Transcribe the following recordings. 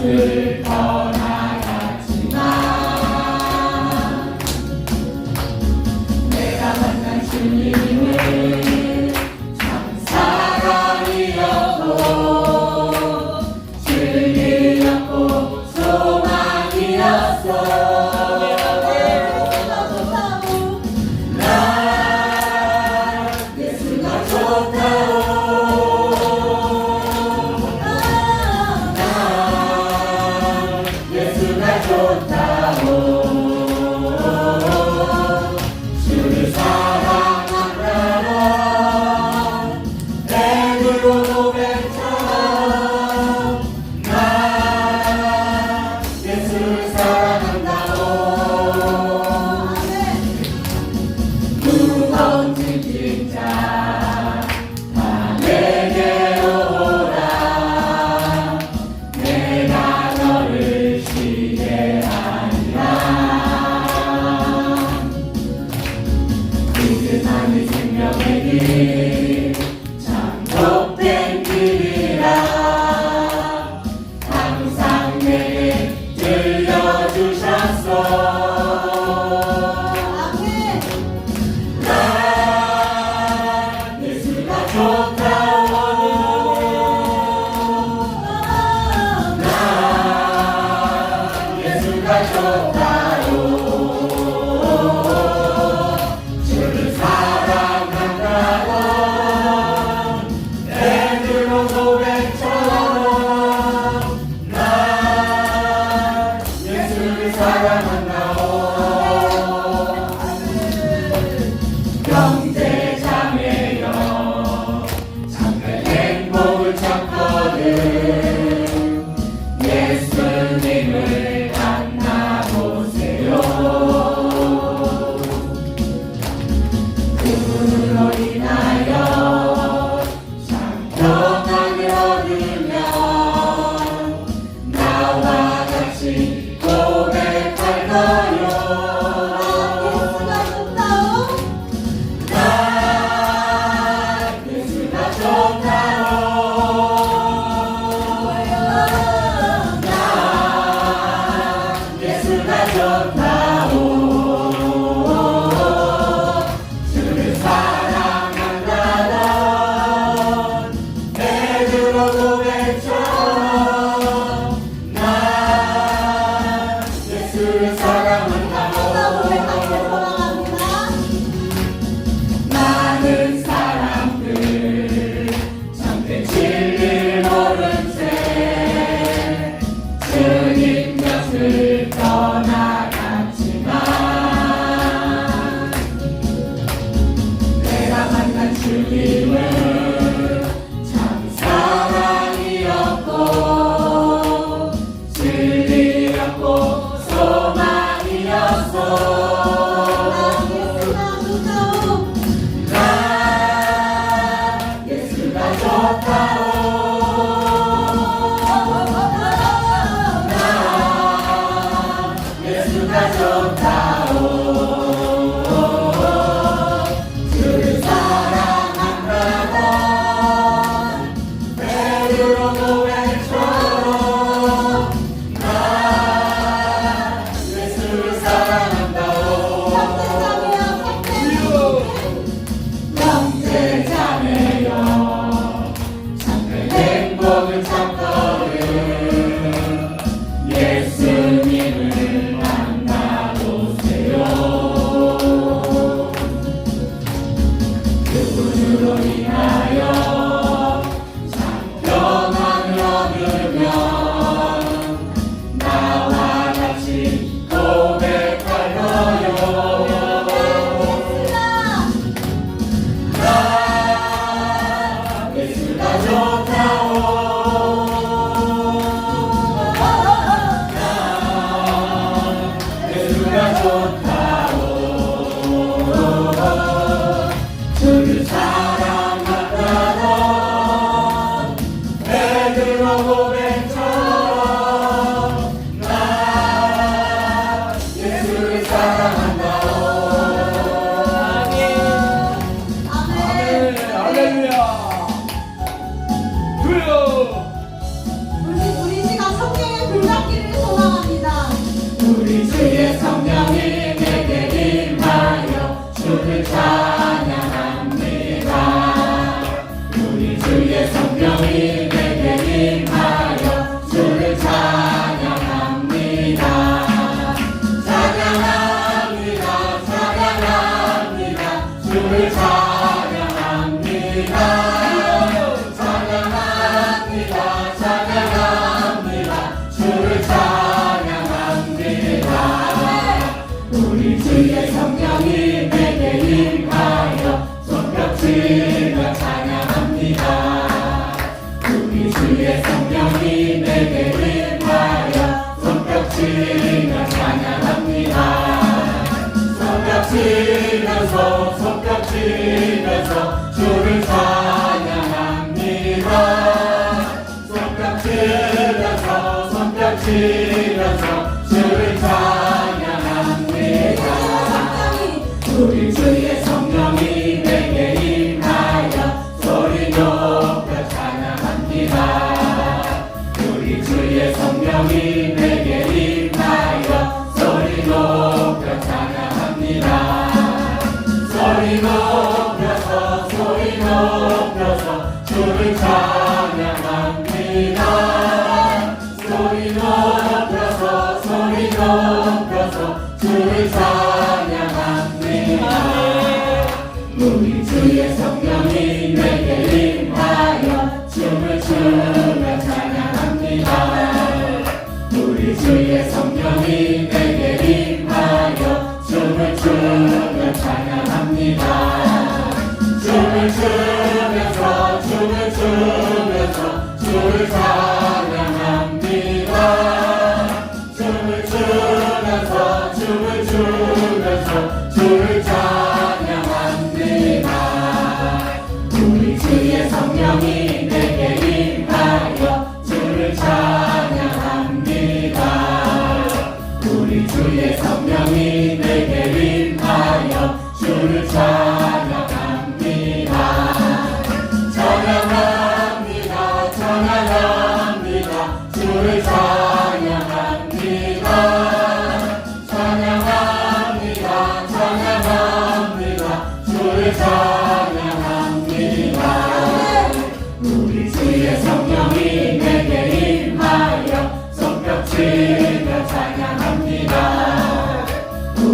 주 Hare see. 우리 주의 성령이 내게 임하여 춤을 추며 찬양합니다 우리 주의 성령이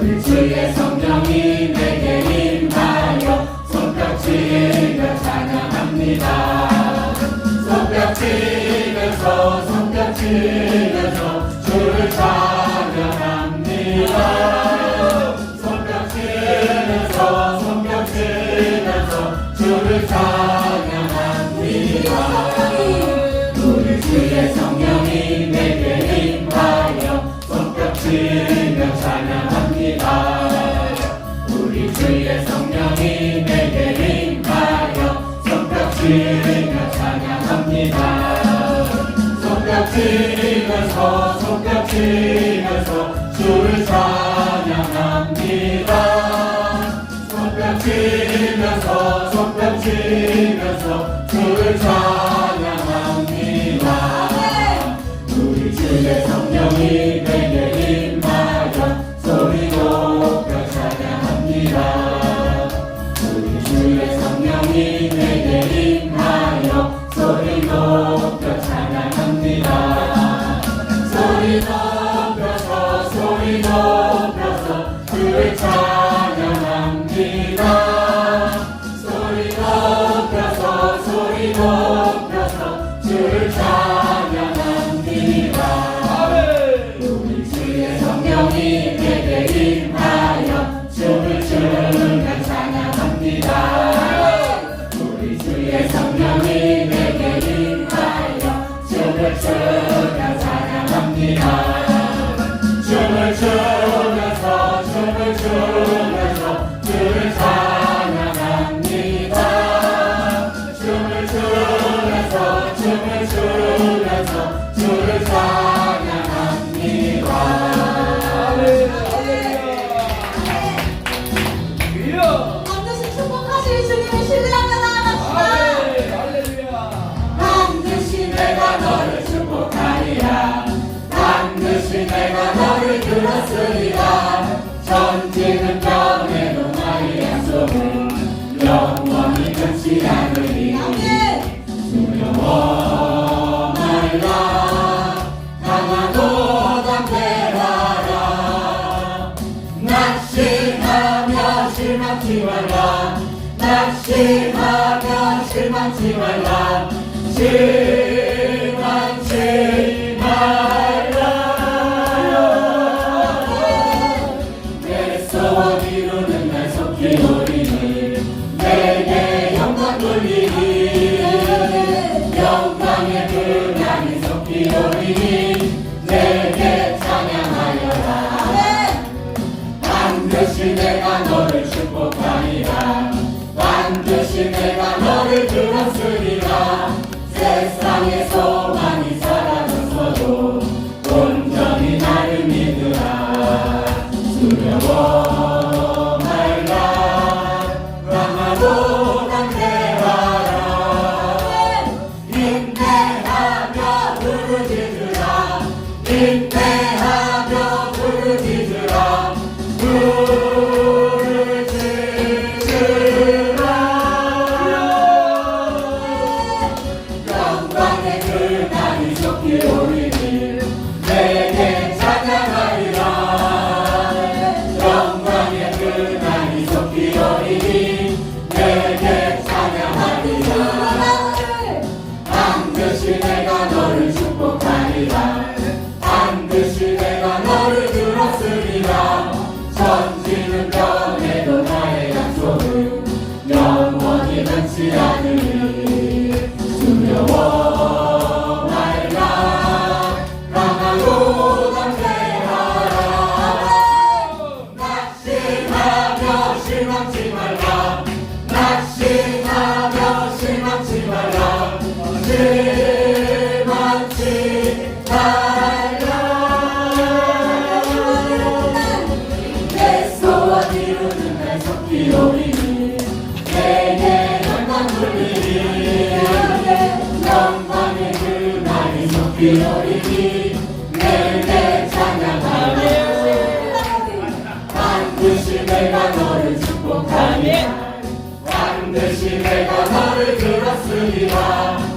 오늘 주의 성령이 내게 임하여 손뼉 치며 찬양합니다. 손뼉 치면서 손뼉 치며 드리며 찬양합니다. 손뼉치면서 손뼉치면서 주를 찬양합니다. 손뼉치면서 손뼉치면서 주를 찬양합니다. 우리 주의 성령이 일어났으리라 전쟁은 떠내고 나의 약속은 영원히 변치 않으리 두려워 말라. 강하고 담대하라. 낙심하며 실망치 말라. 낙심하며 실망치 말라. 실 Sri Vivekananda. Hallelujah.